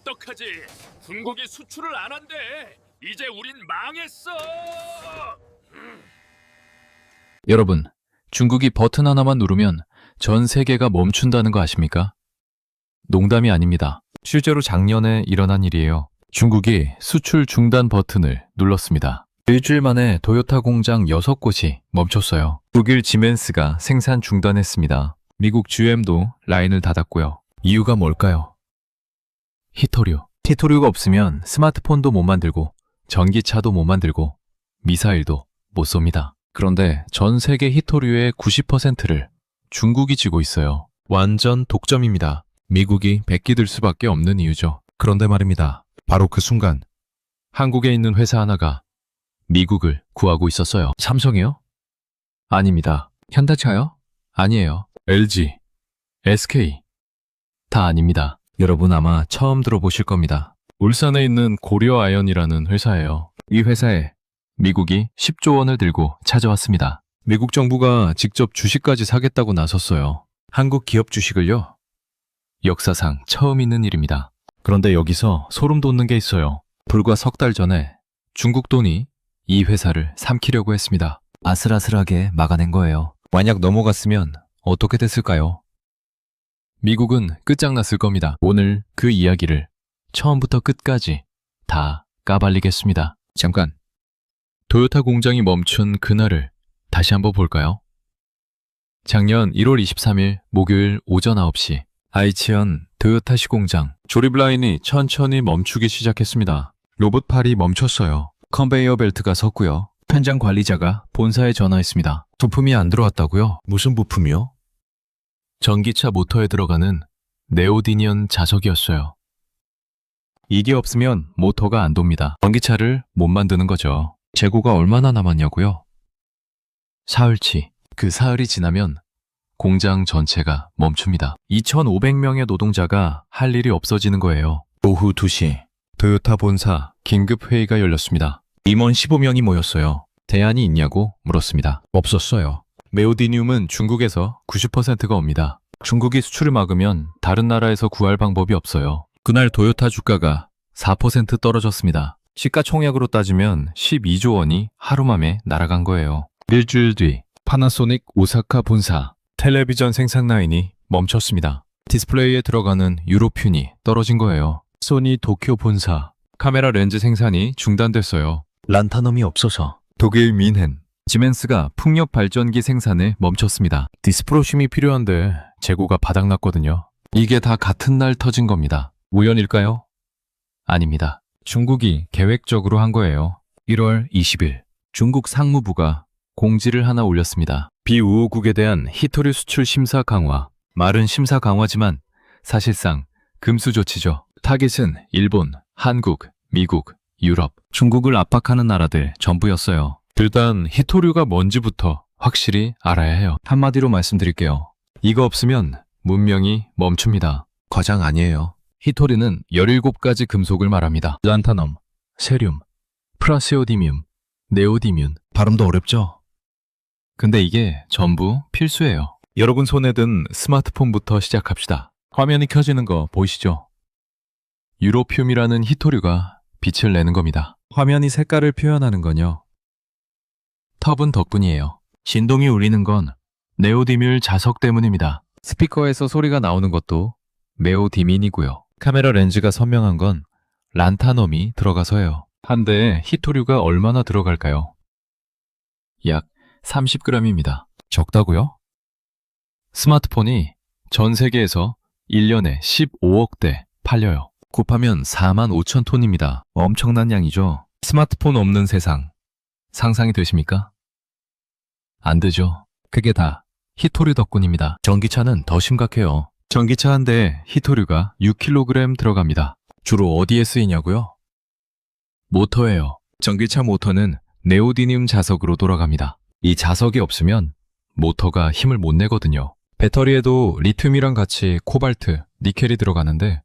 어떡하지? 중국이 수출을 안 한대. 이제 우린 망했어. 여러분, 중국이 버튼 하나만 누르면 전 세계가 멈춘다는 거 아십니까? 농담이 아닙니다. 실제로 작년에 일어난 일이에요. 중국이 수출 중단 버튼을 눌렀습니다. 일주일 만에 도요타 공장 6곳이 멈췄어요. 독일 지멘스가 생산 중단했습니다. 미국 GM도 라인을 닫았고요. 이유가 뭘까요? 히토류. 히토류가 없으면 스마트폰도 못 만들고 전기차도 못 만들고 미사일도 못 쏩니다. 그런데 전 세계 히토류의 90%를 중국이 쥐고 있어요. 완전 독점입니다. 미국이 베끼들 수밖에 없는 이유죠. 그런데 말입니다. 바로 그 순간 한국에 있는 회사 하나가 미국을 구하고 있었어요. 삼성이요? 아닙니다. 현대차요? 아니에요. LG, SK 다 아닙니다. 여러분 아마 처음 들어보실 겁니다. 울산에 있는 고려 아연이라는 회사예요. 이 회사에 미국이 10조 원을 들고 찾아왔습니다. 미국 정부가 직접 주식까지 사겠다고 나섰어요. 한국 기업 주식을요? 역사상 처음 있는 일입니다. 그런데 여기서 소름 돋는 게 있어요. 불과 석 달 전에 중국 돈이 이 회사를 삼키려고 했습니다. 아슬아슬하게 막아낸 거예요. 만약 넘어갔으면 어떻게 됐을까요? 미국은 끝장났을 겁니다. 오늘 그 이야기를 처음부터 끝까지 다 까발리겠습니다. 잠깐. 도요타 공장이 멈춘 그날을 다시 한번 볼까요? 작년 1월 23일 목요일 오전 9시 아이치현 도요타 시 공장 조립 라인이 천천히 멈추기 시작했습니다. 로봇 팔이 멈췄어요. 컨베이어 벨트가 섰고요. 현장 관리자가 본사에 전화했습니다. 부품이 안 들어왔다고요? 무슨 부품이요? 전기차 모터에 들어가는 네오디니언 자석이었어요. 이게 없으면 모터가 안 돕니다. 전기차를 못 만드는 거죠. 재고가 얼마나 남았냐고요? 사흘치. 그 사흘이 지나면 공장 전체가 멈춥니다. 2,500명의 노동자가 할 일이 없어지는 거예요. 오후 2시 도요타 본사 긴급 회의가 열렸습니다. 임원 15명이 모였어요. 대안이 있냐고 물었습니다. 없었어요. 메오디늄은 중국에서 90%가 옵니다. 중국이 수출을 막으면 다른 나라에서 구할 방법이 없어요. 그날 도요타 주가가 4% 떨어졌습니다. 시가총액으로 따지면 12조 원이 하루 만에 날아간 거예요. 일주일 뒤 파나소닉 오사카 본사 텔레비전 생산 라인이 멈췄습니다. 디스플레이에 들어가는 유로튠이 떨어진 거예요. 소니 도쿄 본사 카메라 렌즈 생산이 중단됐어요. 란타넘이 없어서 독일 민헨 지멘스가 풍력 발전기 생산을 멈췄습니다. 디스프로심이 필요한데 재고가 바닥났거든요. 이게 다 같은 날 터진 겁니다. 우연일까요? 아닙니다. 중국이 계획적으로 한 거예요. 1월 20일 중국 상무부가 공지를 하나 올렸습니다. 비우호국에 대한 히토류 수출 심사 강화. 말은 심사 강화지만 사실상 금수 조치죠. 타깃은 일본, 한국, 미국, 유럽, 중국을 압박하는 나라들 전부였어요. 일단 히토류가 뭔지부터 확실히 알아야 해요. 한마디로 말씀드릴게요. 이거 없으면 문명이 멈춥니다. 과장 아니에요. 히토류는 17가지 금속을 말합니다. 란타넘, 세륨, 프라세오디뮴, 네오디뮴. 발음도 어렵죠? 근데 이게 전부 필수예요. 여러분 손에 든 스마트폰부터 시작합시다. 화면이 켜지는 거 보이시죠? 유로듐이라는 히토류가 빛을 내는 겁니다. 화면이 색깔을 표현하는 건요. 텁은 덕분이에요. 진동이 울리는 건 네오디뮴 자석 때문입니다. 스피커에서 소리가 나오는 것도 메오디민이고요. 카메라 렌즈가 선명한 건 란타넘이 들어가서예요. 한 대에 히토류가 얼마나 들어갈까요? 약 30g입니다. 적다고요? 스마트폰이 전 세계에서 1년에 15억 대 팔려요. 곱하면 4만 5천 톤입니다. 엄청난 양이죠. 스마트폰 없는 세상. 상상이 되십니까? 안 되죠. 그게 다 히토류 덕분입니다. 전기차는 더 심각해요. 전기차 한 대에 히토류가 6kg 들어갑니다. 주로 어디에 쓰이냐고요? 모터예요. 전기차 모터는 네오디뮴 자석으로 돌아갑니다. 이 자석이 없으면 모터가 힘을 못 내거든요. 배터리에도 리튬이랑 같이 코발트, 니켈이 들어가는데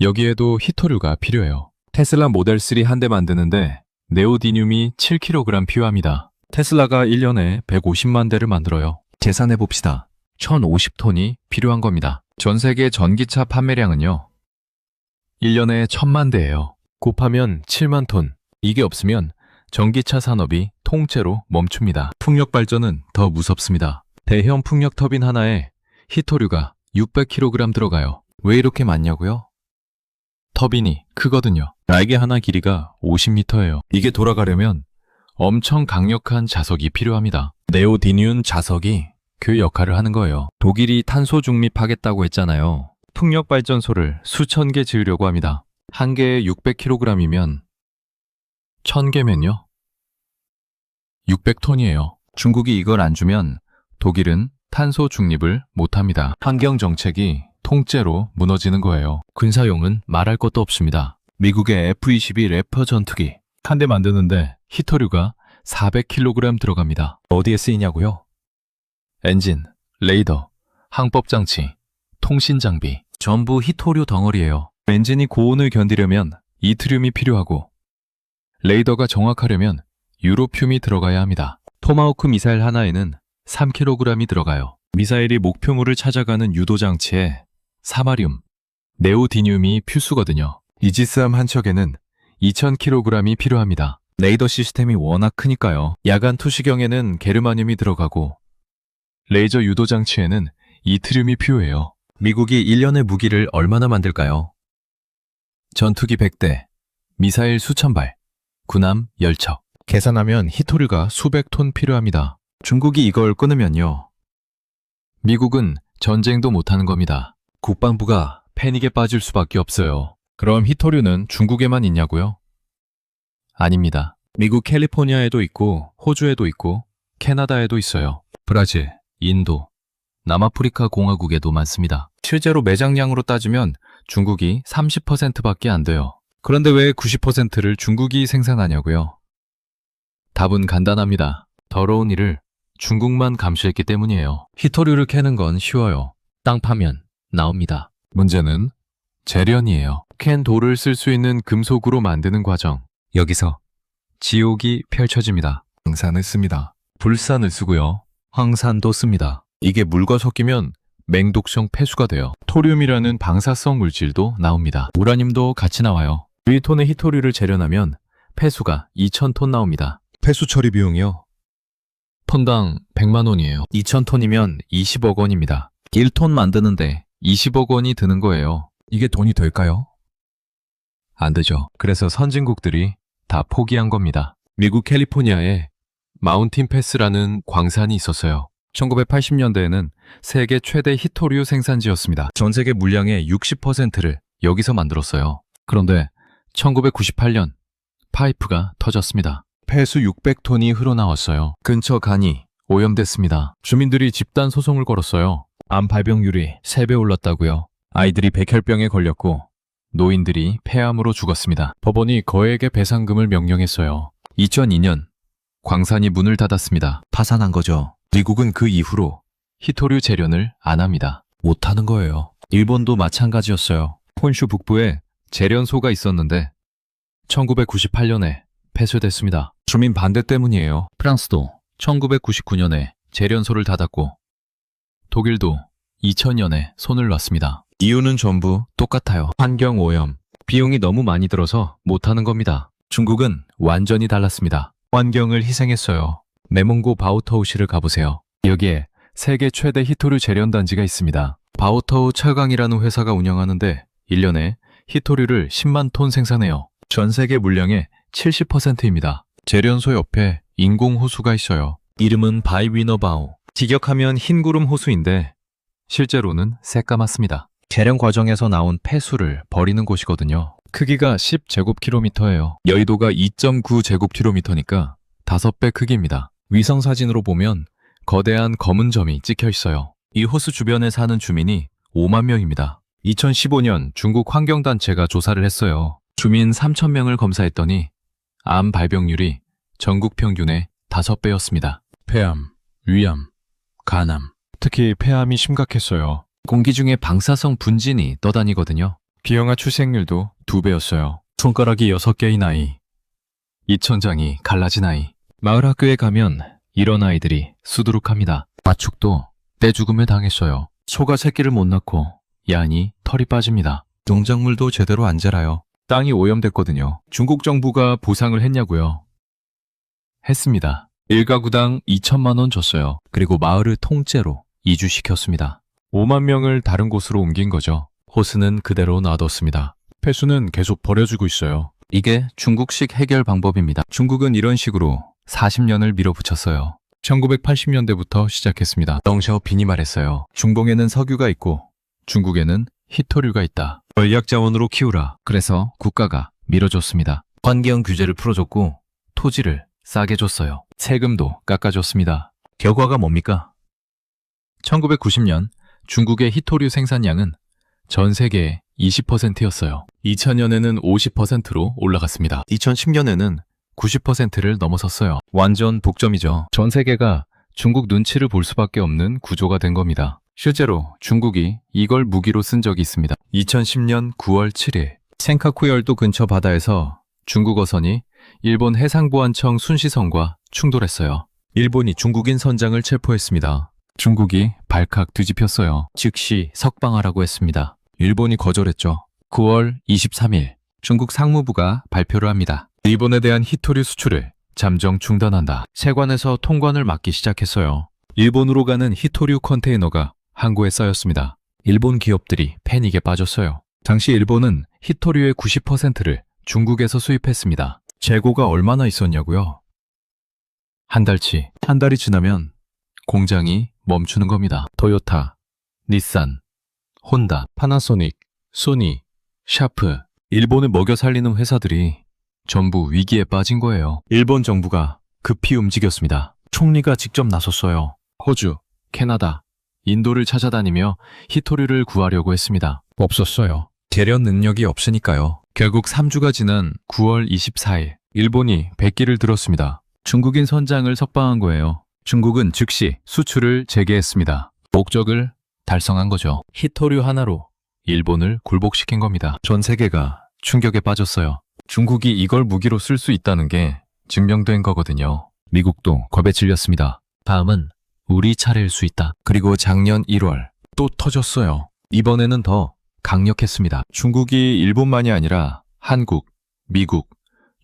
여기에도 히토류가 필요해요. 테슬라 모델 3 한 대 만드는데 네오디뮴이 7kg 필요합니다. 테슬라가 1년에 150만 대를 만들어요. 계산해 봅시다. 1050톤이 필요한 겁니다. 전 세계 전기차 판매량은요. 1년에 천만 대예요. 곱하면 7만 톤. 이게 없으면 전기차 산업이 통째로 멈춥니다. 풍력 발전은 더 무섭습니다. 대형 풍력 터빈 하나에 히토류가 600kg 들어가요. 왜 이렇게 많냐고요? 터빈이 크거든요. 날개 하나 길이가 50m예요. 이게 돌아가려면 엄청 강력한 자석이 필요합니다. 네오디듐 자석이 그 역할을 하는 거예요. 독일이 탄소 중립하겠다고 했잖아요. 풍력 발전소를 수천 개 지으려고 합니다. 한 개에 600kg이면 1000개면요? 600톤이에요. 중국이 이걸 안 주면 독일은 탄소 중립을 못 합니다. 환경 정책이 통째로 무너지는 거예요. 군사용은 말할 것도 없습니다. 미국의 F-22 래퍼 전투기 한 대 만드는데 히터류가 400kg 들어갑니다. 어디에 쓰이냐고요? 엔진, 레이더, 항법 장치, 통신 장비 전부 히토류 덩어리예요. 엔진이 고온을 견디려면 이트륨이 필요하고 레이더가 정확하려면 유로듐이 들어가야 합니다. 토마호크 미사일 하나에는 3kg이 들어가요. 미사일이 목표물을 찾아가는 유도 장치에 사마리움, 네오디듐이 필수거든요. 이지스함 한 척에는 2000kg이 필요합니다. 레이더 시스템이 워낙 크니까요. 야간 투시경에는 게르마늄이 들어가고 레이저 유도 장치에는 이트륨이 필요해요. 미국이 1년의 무기를 얼마나 만들까요? 전투기 100대, 미사일 수천 발, 군함 10척. 계산하면 히토류가 수백 톤 필요합니다. 중국이 이걸 끊으면요. 미국은 전쟁도 못하는 겁니다. 국방부가 패닉에 빠질 수밖에 없어요. 그럼 히토류는 중국에만 있냐고요? 아닙니다. 미국 캘리포니아에도 있고, 호주에도 있고, 캐나다에도 있어요. 브라질, 인도, 남아프리카 공화국에도 많습니다. 실제로 매장량으로 따지면 중국이 30%밖에 안 돼요. 그런데 왜 90%를 중국이 생산하냐고요? 답은 간단합니다. 더러운 일을 중국만 감시했기 때문이에요. 히토류를 캐는 건 쉬워요. 땅 파면 나옵니다. 문제는 재련이에요. 캔 돌을 쓸 수 있는 금속으로 만드는 과정. 여기서 지옥이 펼쳐집니다. 황산을 씁니다. 불산을 쓰고요. 황산도 씁니다. 이게 물과 섞이면 맹독성 폐수가 돼요. 토륨이라는 방사성 물질도 나옵니다. 우라늄도 같이 나와요. 1톤의 히토류를 재련하면 폐수가 2,000톤 나옵니다. 폐수 처리 비용이요? 톤당 100만 원이에요. 2,000톤이면 20억 원입니다. 1톤 만드는데 20억 원이 드는 거예요. 이게 돈이 될까요? 안 되죠. 그래서 선진국들이 다 포기한 겁니다. 미국 캘리포니아에 마운틴 패스라는 광산이 있었어요. 1980년대에는 세계 최대 히토류 생산지였습니다. 전 세계 물량의 60%를 여기서 만들었어요. 그런데 1998년 파이프가 터졌습니다. 폐수 600톤이 흘러나왔어요. 근처 간이 오염됐습니다. 주민들이 집단 소송을 걸었어요. 암 발병률이 3배 올랐다고요. 아이들이 백혈병에 걸렸고 노인들이 폐암으로 죽었습니다. 법원이 거액의 배상금을 명령했어요. 2002년 광산이 문을 닫았습니다. 파산한 거죠. 미국은 그 이후로 히토류 재련을 안 합니다. 못하는 거예요. 일본도 마찬가지였어요. 폰슈 북부에 재련소가 있었는데 1998년에 폐쇄됐습니다. 주민 반대 때문이에요. 프랑스도 1999년에 재련소를 닫았고 독일도 2000년에 손을 놨습니다. 이유는 전부 똑같아요. 환경 오염. 비용이 너무 많이 들어서 못하는 겁니다. 중국은 완전히 달랐습니다. 환경을 희생했어요. 메몽고 바우터우시를 가보세요. 여기에 세계 최대 히토류 재련 단지가 있습니다. 바우터우 철강이라는 회사가 운영하는데 1년에 히토류를 10만 톤 생산해요. 전 세계 물량의 70%입니다. 재련소 옆에 인공 호수가 있어요. 이름은 바이위너바우. 직역하면 흰구름 호수인데 실제로는 새까맣습니다. 재련 과정에서 나온 폐수를 버리는 곳이거든요. 크기가 10제곱킬로미터예요. 여의도가 2.9제곱킬로미터니까 5배 크기입니다. 위성 사진으로 보면 거대한 검은 점이 찍혀 있어요. 이 호수 주변에 사는 주민이 5만 명입니다. 2015년 중국 환경단체가 조사를 했어요. 주민 3,000명을 검사했더니 암 발병률이 전국 평균의 5배였습니다. 폐암, 위암, 간암, 특히 폐암이 심각했어요. 공기 중에 방사성 분진이 떠다니거든요. 비영아 출생률도 2배였어요. 손가락이 6개인 아이, 이천장이 갈라진 아이. 마을 학교에 가면 이런 아이들이 수두룩합니다. 마축도 떼죽음을 당했어요. 소가 새끼를 못 낳고 야니 털이 빠집니다. 농작물도 제대로 안 자라요. 땅이 오염됐거든요. 중국 정부가 보상을 했냐고요? 했습니다. 1가구당 2천만 원 줬어요. 그리고 마을을 통째로 이주시켰습니다. 5만 명을 다른 곳으로 옮긴 거죠. 호스는 그대로 놔뒀습니다. 폐수는 계속 버려주고 있어요. 이게 중국식 해결 방법입니다. 중국은 이런 식으로 40년을 밀어붙였어요. 1980년대부터 시작했습니다. 덩샤오빈이 말했어요. 중동에는 석유가 있고 중국에는 히토류가 있다. 전략 자원으로 키우라. 그래서 국가가 밀어줬습니다. 환경 규제를 풀어줬고 토지를 싸게 줬어요. 세금도 깎아줬습니다. 결과가 뭡니까? 1990년 중국의 히토류 생산량은 전 세계의 20%였어요. 2000년에는 50%로 올라갔습니다. 2010년에는 90%를 넘어섰어요. 완전 독점이죠. 전 세계가 중국 눈치를 볼 수밖에 없는 구조가 된 겁니다. 실제로 중국이 이걸 무기로 쓴 적이 있습니다. 2010년 9월 7일 센카쿠 열도 근처 바다에서 중국 어선이 일본 해상보안청 순시선과 충돌했어요. 일본이 중국인 선장을 체포했습니다. 중국이 발칵 뒤집혔어요. 즉시 석방하라고 했습니다. 일본이 거절했죠. 9월 23일 중국 상무부가 발표를 합니다. 일본에 대한 히토류 수출을 잠정 중단한다. 세관에서 통관을 막기 시작했어요. 일본으로 가는 히토류 컨테이너가 항구에 쌓였습니다. 일본 기업들이 패닉에 빠졌어요. 당시 일본은 히토류의 90%를 중국에서 수입했습니다. 재고가 얼마나 있었냐고요? 한 달치. 한 달이 지나면 공장이 멈추는 겁니다. 토요타, 닛산, 혼다, 파나소닉, 소니, 샤프, 일본을 먹여 살리는 회사들이 전부 위기에 빠진 거예요. 일본 정부가 급히 움직였습니다. 총리가 직접 나섰어요. 호주, 캐나다, 인도를 찾아다니며 히토류를 구하려고 했습니다. 없었어요. 대련 능력이 없으니까요. 결국 3주가 지난 9월 24일, 일본이 백기를 들었습니다. 중국인 선장을 석방한 거예요. 중국은 즉시 수출을 재개했습니다. 목적을 달성한 거죠. 히토류 하나로 일본을 굴복시킨 겁니다. 전 세계가 충격에 빠졌어요. 중국이 이걸 무기로 쓸 수 있다는 게 증명된 거거든요. 미국도 겁에 질렸습니다. 다음은 우리 차례일 수 있다. 그리고 작년 1월 또 터졌어요. 이번에는 더 강력했습니다. 중국이 일본만이 아니라 한국, 미국,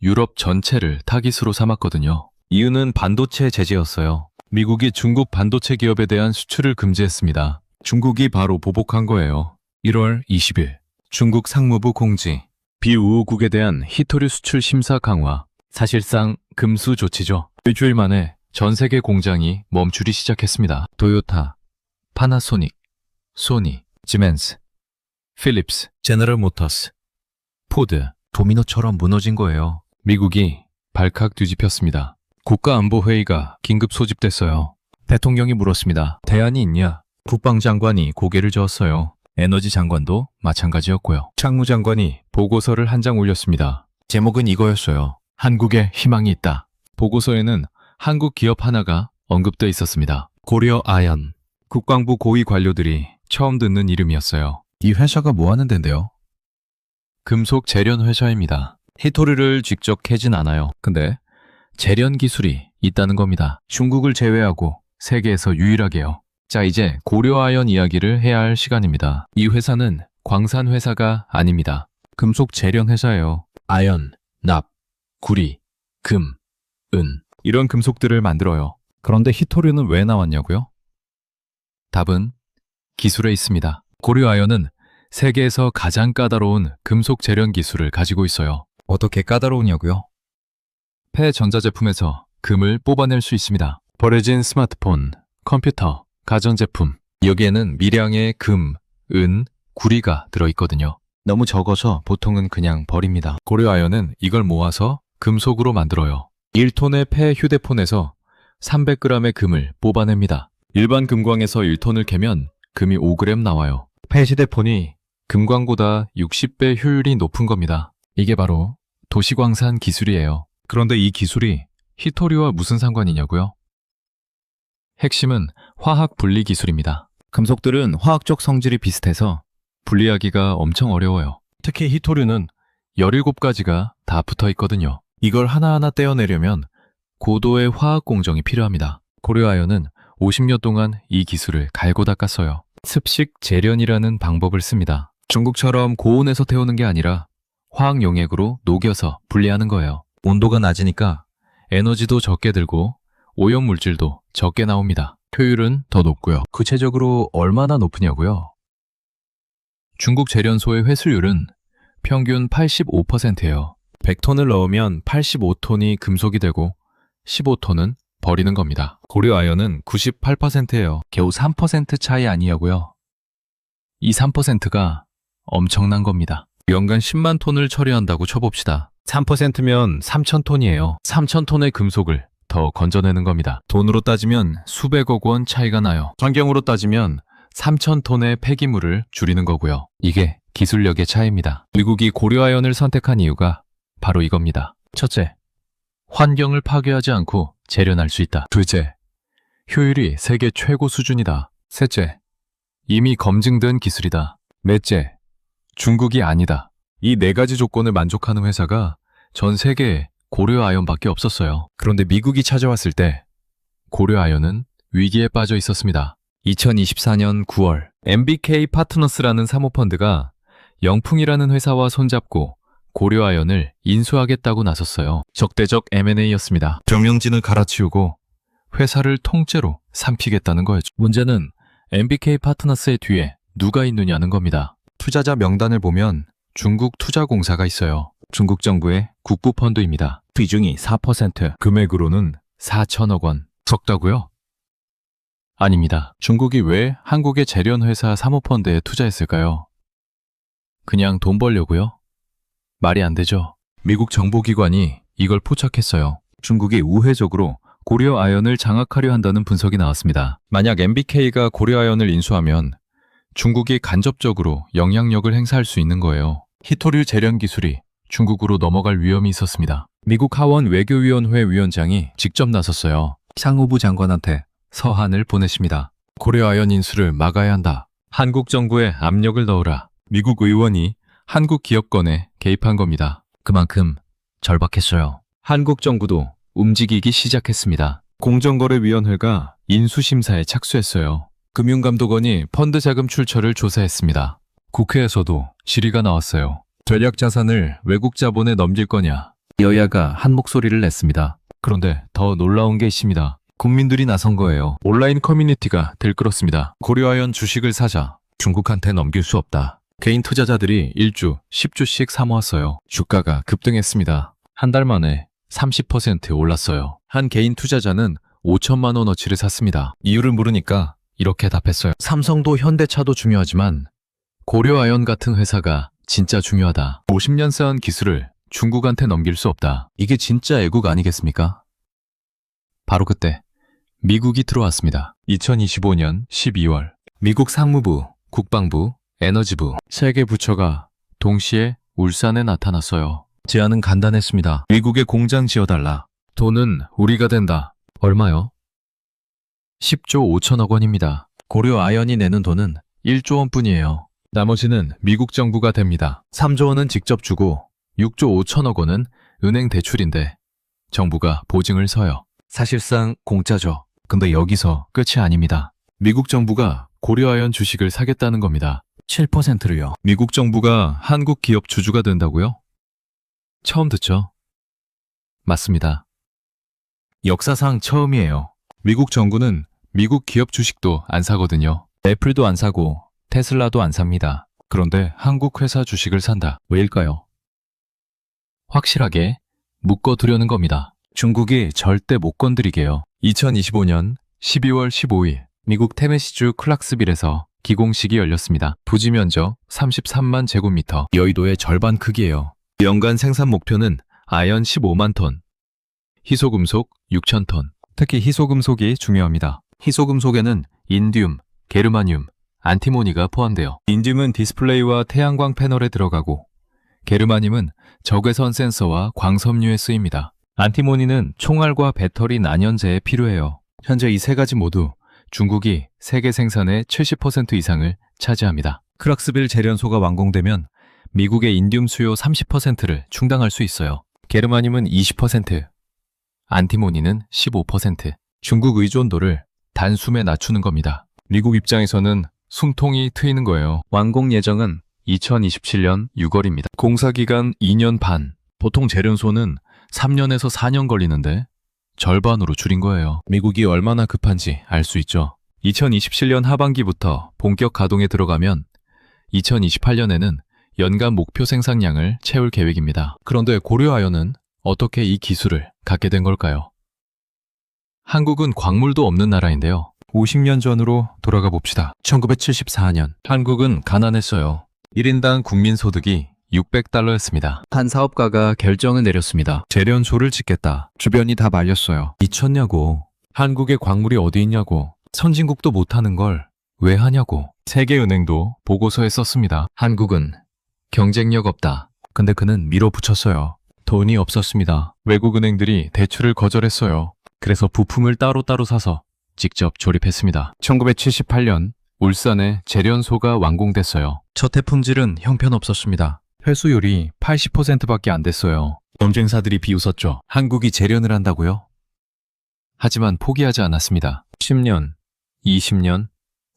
유럽 전체를 타깃으로 삼았거든요. 이유는 반도체 제재였어요. 미국이 중국 반도체 기업에 대한 수출을 금지했습니다. 중국이 바로 보복한 거예요. 1월 20일 중국 상무부 공지 비우호국에 대한 히토류 수출 심사 강화 사실상 금수 조치죠. 일주일 만에 전 세계 공장이 멈추기 시작했습니다. 토요타, 파나소닉, 소니, 지멘스, 필립스, 제너럴 모터스, 포드, 도미노처럼 무너진 거예요. 미국이 발칵 뒤집혔습니다. 국가안보회의가 긴급 소집됐어요. 대통령이 물었습니다. 대안이 있냐? 국방장관이 고개를 저었어요. 에너지 장관도 마찬가지였고요. 상무장관이 보고서를 한 장 올렸습니다. 제목은 이거였어요. 한국에 희망이 있다. 보고서에는 한국 기업 하나가 언급돼 있었습니다. 고려 아연. 국방부 고위 관료들이 처음 듣는 이름이었어요. 이 회사가 뭐 하는 데인데요? 금속 재련 회사입니다. 히토류를 직접 캐진 않아요. 근데 재련 기술이 있다는 겁니다. 중국을 제외하고 세계에서 유일하게요. 자, 이제 고려아연 이야기를 해야 할 시간입니다. 이 회사는 광산 회사가 아닙니다. 금속 재련 회사예요. 아연, 납, 구리, 금, 은 이런 금속들을 만들어요. 그런데 히토류는 왜 나왔냐고요? 답은 기술에 있습니다. 고려아연은 세계에서 가장 까다로운 금속 재련 기술을 가지고 있어요. 어떻게 까다로우냐고요? 폐 전자제품에서 금을 뽑아낼 수 있습니다. 버려진 스마트폰, 컴퓨터, 가전제품. 여기에는 미량의 금, 은, 구리가 들어있거든요. 너무 적어서 보통은 그냥 버립니다. 고려아연은 이걸 모아서 금속으로 만들어요. 1톤의 폐 휴대폰에서 300g의 금을 뽑아냅니다. 일반 금광에서 1톤을 캐면 금이 5g 나와요. 폐 휴대폰이 금광보다 60배 효율이 높은 겁니다. 이게 바로 도시광산 기술이에요. 그런데 이 기술이 히토류와 무슨 상관이냐고요? 핵심은 화학 분리 기술입니다. 금속들은 화학적 성질이 비슷해서 분리하기가 엄청 어려워요. 특히 히토류는 17가지가 다 붙어 있거든요. 이걸 하나하나 떼어내려면 고도의 화학 공정이 필요합니다. 고려아연은 50년 동안 이 기술을 갈고 닦았어요. 습식 재련이라는 방법을 씁니다. 중국처럼 고온에서 태우는 게 아니라 화학 용액으로 녹여서 분리하는 거예요. 온도가 낮으니까 에너지도 적게 들고 오염 물질도 적게 나옵니다. 효율은 더 높고요. 구체적으로 얼마나 높으냐고요? 중국 재련소의 회수율은 평균 85%예요. 100톤을 넣으면 85톤이 금속이 되고 15톤은 버리는 겁니다. 고려 아연은 98%예요. 겨우 3% 차이 아니냐고요. 이 3%가 엄청난 겁니다. 연간 10만 톤을 처리한다고 쳐봅시다. 3%면 3천 톤이에요. 3천 톤의 금속을 더 건져내는 겁니다. 돈으로 따지면 수백억 원 차이가 나요. 환경으로 따지면 3천 톤의 폐기물을 줄이는 거고요. 이게 기술력의 차이입니다. 미국이 고려아연을 선택한 이유가 바로 이겁니다. 첫째, 환경을 파괴하지 않고 재련할 수 있다. 둘째, 효율이 세계 최고 수준이다. 셋째, 이미 검증된 기술이다. 넷째, 중국이 아니다. 이 네 가지 조건을 만족하는 회사가 전 세계에 고려아연밖에 없었어요. 그런데 미국이 찾아왔을 때 고려아연은 위기에 빠져 있었습니다. 2024년 9월 MBK 파트너스라는 사모펀드가 영풍이라는 회사와 손잡고 고려아연을 인수하겠다고 나섰어요. 적대적 M&A였습니다. 정명진을 갈아치우고 회사를 통째로 삼키겠다는 거였죠. 문제는 MBK 파트너스의 뒤에 누가 있느냐는 겁니다. 투자자 명단을 보면 중국 투자공사가 있어요. 중국 정부의 국부 펀드입니다. 비중이 4%, 금액으로는 4천억 원. 적다고요? 아닙니다. 중국이 왜 한국의 재련회사 사모펀드에 투자했을까요? 그냥 돈 벌려고요? 말이 안 되죠. 미국 정보기관이 이걸 포착했어요. 중국이 우회적으로 고려아연을 장악하려 한다는 분석이 나왔습니다. 만약 MBK가 고려아연을 인수하면 중국이 간접적으로 영향력을 행사할 수 있는 거예요. 히토류 재련 기술이 중국으로 넘어갈 위험이 있었습니다. 미국 하원 외교위원회 위원장이 직접 나섰어요. 상무부 장관한테 서한을 보내십니다. 고려아연 인수를 막아야 한다. 한국 정부에 압력을 넣으라. 미국 의원이 한국 기업권에 개입한 겁니다. 그만큼 절박했어요. 한국 정부도 움직이기 시작했습니다. 공정거래위원회가 인수심사에 착수했어요. 금융감독원이 펀드 자금 출처를 조사했습니다. 국회에서도 질의가 나왔어요. 전략 자산을 외국 자본에 넘길 거냐? 여야가 한 목소리를 냈습니다. 그런데 더 놀라운 게 있습니다. 국민들이 나선 거예요. 온라인 커뮤니티가 들끓었습니다. 고려아연 주식을 사자. 중국한테 넘길 수 없다. 개인 투자자들이 1주 10주씩 사모았어요. 주가가 급등했습니다. 한 달 만에 30% 올랐어요. 한 개인 투자자는 5천만 원어치를 샀습니다. 이유를 물으니까 이렇게 답했어요. 삼성도 현대차도 중요하지만 고려아연 같은 회사가 진짜 중요하다. 50년 쌓은 기술을 중국한테 넘길 수 없다. 이게 진짜 애국 아니겠습니까? 바로 그때 미국이 들어왔습니다. 2025년 12월 미국 상무부, 국방부, 에너지부 세 개 부처가 동시에 울산에 나타났어요. 제안은 간단했습니다. 미국에 공장 지어달라. 돈은 우리가 된다. 얼마요? 10조 5천억 원입니다. 고려 아연이 내는 돈은 1조 원뿐이에요. 나머지는 미국 정부가 됩니다. 3조 원은 직접 주고 6조 5천억 원은 은행 대출인데 정부가 보증을 서요. 사실상 공짜죠. 근데 여기서 끝이 아닙니다. 미국 정부가 고려아연 주식을 사겠다는 겁니다. 7%를요. 미국 정부가 한국 기업 주주가 된다고요? 처음 듣죠? 맞습니다. 역사상 처음이에요. 미국 정부는 미국 기업 주식도 안 사거든요. 애플도 안 사고 테슬라도 안 삽니다. 그런데 한국 회사 주식을 산다. 왜일까요? 확실하게 묶어두려는 겁니다. 중국이 절대 못 건드리게요. 2025년 12월 15일 미국 테네시주 클락스빌에서 기공식이 열렸습니다. 부지 면적 33만 제곱미터, 여의도의 절반 크기예요. 연간 생산 목표는 아연 15만 톤, 희소금속 6천 톤. 특히 희소금속이 중요합니다. 희소금속에는 인듐, 게르마늄, 안티모니가 포함돼요. 인듐은 디스플레이와 태양광 패널에 들어가고 게르마늄은 적외선 센서와 광섬유에 쓰입니다. 안티모니는 총알과 배터리 난연제에 필요해요. 현재 이 세 가지 모두 중국이 세계 생산의 70% 이상을 차지합니다. 크락스빌 재련소가 완공되면 미국의 인듐 수요 30%를 충당할 수 있어요. 게르마늄은 20%, 안티모니는 15%. 중국 의존도를 단숨에 낮추는 겁니다. 미국 입장에서는 숨통이 트이는 거예요. 완공 예정은 2027년 6월입니다. 공사 기간 2년 반. 보통 재련소는 3년에서 4년 걸리는데 절반으로 줄인 거예요. 미국이 얼마나 급한지 알 수 있죠. 2027년 하반기부터 본격 가동에 들어가면 2028년에는 연간 목표 생산량을 채울 계획입니다. 그런데 고려아연은 어떻게 이 기술을 갖게 된 걸까요? 한국은 광물도 없는 나라인데요. 50년 전으로 돌아가 봅시다. 1974년 한국은 가난했어요. 1인당 국민 소득이 600달러였습니다. 한 사업가가 결정을 내렸습니다. 재련소를 짓겠다. 주변이 다 말렸어요. 미쳤냐고. 한국에 광물이 어디 있냐고. 선진국도 못하는 걸 왜 하냐고. 세계은행도 보고서에 썼습니다. 한국은 경쟁력 없다. 근데 그는 밀어붙였어요. 돈이 없었습니다. 외국 은행들이 대출을 거절했어요. 그래서 부품을 따로따로 사서 직접 조립했습니다. 1978년 울산에 재련소가 완공됐어요. 첫 태품질은 형편없었습니다. 회수율이 80%밖에 안 됐어요. 경쟁사들이 비웃었죠. 한국이 재련을 한다고요? 하지만 포기하지 않았습니다. 10년, 20년,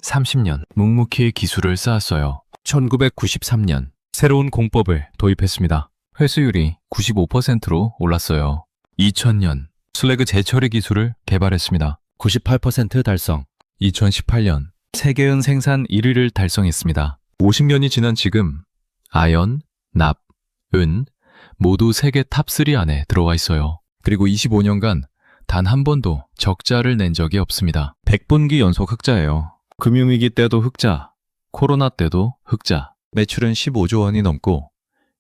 30년 묵묵히 기술을 쌓았어요. 1993년 새로운 공법을 도입했습니다. 회수율이 95%로 올랐어요. 2000년 슬래그 재처리 기술을 개발했습니다. 98% 달성. 2018년 세계은 생산 1위를 달성했습니다. 50년이 지난 지금 아연, 납, 은 모두 세계 탑3 안에 들어와 있어요. 그리고 25년간 단 한 번도 적자를 낸 적이 없습니다. 100분기 연속 흑자예요. 금융위기 때도 흑자, 코로나 때도 흑자. 매출은 15조 원이 넘고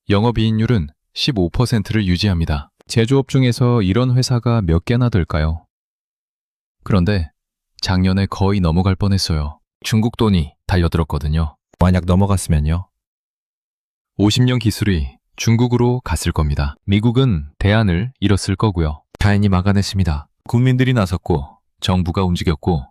영업이익률은 15%를 유지합니다. 제조업 중에서 이런 회사가 몇 개나 될까요? 그런데 작년에 거의 넘어갈 뻔했어요. 중국 돈이 달려들었거든요. 만약 넘어갔으면요? 50년 기술이 중국으로 갔을 겁니다. 미국은 대안을 잃었을 거고요. 다행히 막아냈습니다. 국민들이 나섰고 정부가 움직였고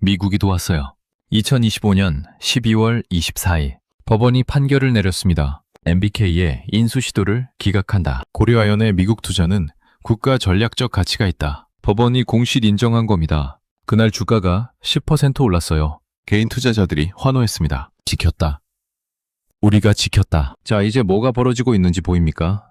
미국이 도왔어요. 2025년 12월 24일 법원이 판결을 내렸습니다. MBK의 인수 시도를 기각한다. 고려아연의 미국 투자는 국가 전략적 가치가 있다. 법원이 공식 인정한 겁니다. 그날 주가가 10% 올랐어요. 개인 투자자들이 환호했습니다. 지켰다. 우리가 지켰다. 자, 이제 뭐가 벌어지고 있는지 보입니까?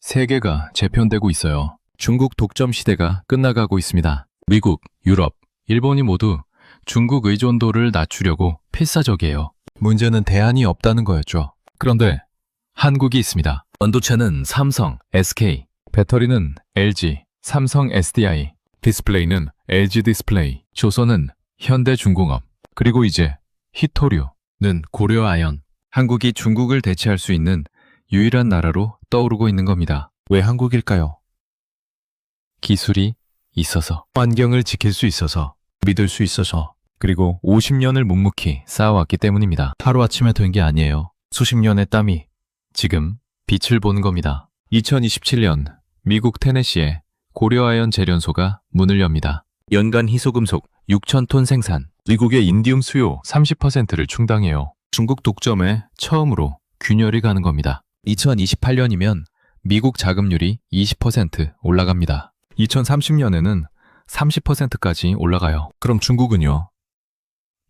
세계가 재편되고 있어요. 중국 독점 시대가 끝나가고 있습니다. 미국, 유럽, 일본이 모두 중국 의존도를 낮추려고 필사적이에요. 문제는 대안이 없다는 거였죠. 그런데 한국이 있습니다. 반도체는 삼성, SK, 배터리는 LG, 삼성 SDI, 디스플레이는 LG 디스플레이, 조선은 현대중공업, 그리고 이제 히토류는 고려아연. 한국이 중국을 대체할 수 있는 유일한 나라로 떠오르고 있는 겁니다. 왜 한국일까요? 기술이 있어서, 환경을 지킬 수 있어서, 믿을 수 있어서, 그리고 50년을 묵묵히 쌓아왔기 때문입니다. 하루아침에 된 게 아니에요. 수십 년의 땀이 지금 빛을 보는 겁니다. 2027년 미국 테네시에 고려아연 재련소가 문을 엽니다. 연간 희소금속 6,000톤 생산, 미국의 인디움 수요 30%를 충당해요. 중국 독점에 처음으로 균열이 가는 겁니다. 2028년이면 미국 자금률이 20% 올라갑니다. 2030년에는 30%까지 올라가요. 그럼 중국은요?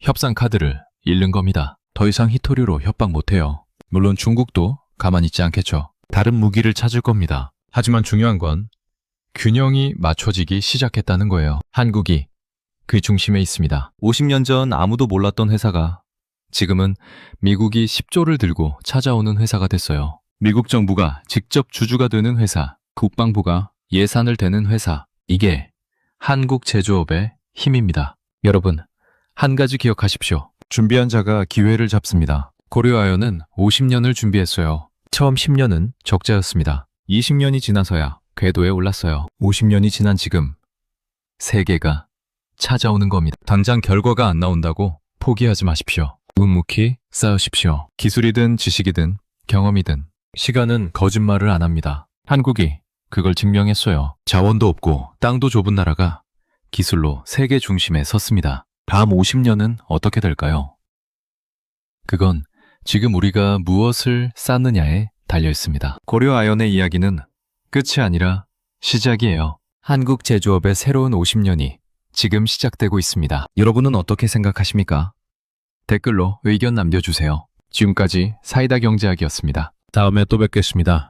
협상 카드를 잃는 겁니다. 더 이상 히토류로 협박 못해요. 물론 중국도 가만히 있지 않겠죠. 다른 무기를 찾을 겁니다. 하지만 중요한 건 균형이 맞춰지기 시작했다는 거예요. 한국이 그 중심에 있습니다. 50년 전 아무도 몰랐던 회사가 지금은 미국이 10조를 들고 찾아오는 회사가 됐어요. 미국 정부가 직접 주주가 되는 회사, 국방부가 예산을 대는 회사. 이게 한국 제조업의 힘입니다. 여러분, 한 가지 기억하십시오. 준비한 자가 기회를 잡습니다. 고려아연은 50년을 준비했어요. 처음 10년은 적자였습니다. 20년이 지나서야 궤도에 올랐어요. 50년이 지난 지금 세계가 찾아오는 겁니다. 당장 결과가 안 나온다고 포기하지 마십시오. 묵묵히 쌓으십시오. 기술이든 지식이든 경험이든 시간은 거짓말을 안 합니다. 한국이 그걸 증명했어요. 자원도 없고 땅도 좁은 나라가 기술로 세계 중심에 섰습니다. 다음 50년은 어떻게 될까요? 그건 지금 우리가 무엇을 쌓느냐에 달려 있습니다. 고려아연의 이야기는 끝이 아니라 시작이에요. 한국 제조업의 새로운 50년이 지금 시작되고 있습니다. 여러분은 어떻게 생각하십니까? 댓글로 의견 남겨주세요. 지금까지 사이다 경제학이었습니다. 다음에 또 뵙겠습니다.